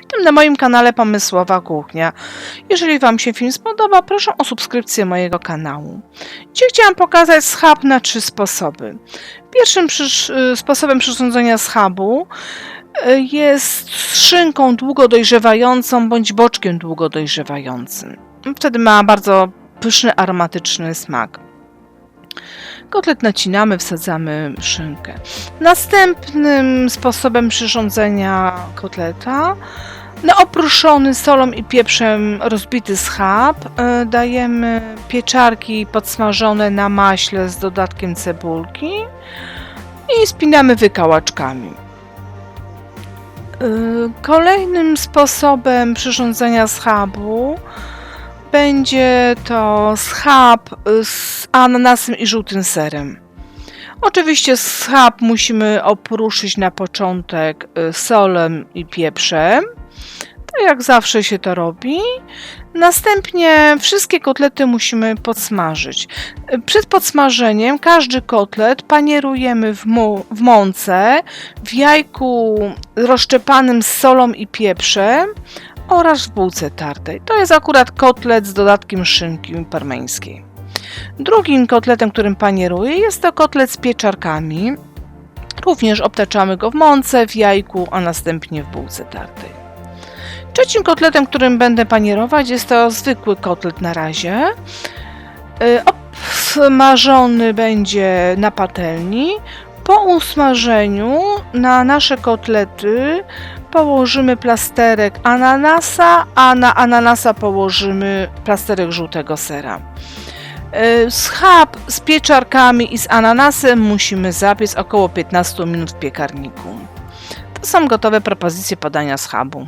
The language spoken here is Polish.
Witam na moim kanale Pomysłowa Kuchnia. Jeżeli Wam się film spodoba, proszę o subskrypcję mojego kanału. Dzisiaj chciałam pokazać schab na trzy sposoby. Pierwszym przysz- y, sposobem przyrządzenia schabu y, jest szynką długo dojrzewającą bądź boczkiem długo dojrzewającym. Wtedy ma bardzo pyszny, aromatyczny smak. Kotlet nacinamy, wsadzamy szynkę. Następnym sposobem przyrządzenia kotleta na oprószony solą i pieprzem rozbity schab y, dajemy pieczarki podsmażone na maśle z dodatkiem cebulki i spinamy wykałaczkami. Y, Kolejnym sposobem przyrządzenia schabu będzie to schab z ananasem i żółtym serem. Oczywiście schab musimy opruszyć na początek y, solem i pieprzem. Tak jak zawsze się to robi. Następnie wszystkie kotlety musimy podsmażyć. Y, Przed podsmażeniem każdy kotlet panierujemy w, mu- w mące, w jajku rozszczepanym z solą i pieprzem oraz w bułce tartej. To jest akurat kotlet z dodatkiem szynki parmeńskiej. Drugim kotletem, którym panieruję, jest to kotlet z pieczarkami. Również obtaczamy go w mące, w jajku, a następnie w bułce tartej. Trzecim kotletem, którym będę panierować, jest to zwykły kotlet na razie. Y, Obsmażony będzie na patelni. Po usmażeniu na nasze kotlety położymy plasterek ananasa, a na ananasa położymy plasterek żółtego sera. Y, Schab z pieczarkami i z ananasem musimy zapiec około 15 minut w piekarniku. To są gotowe propozycje podania schabu.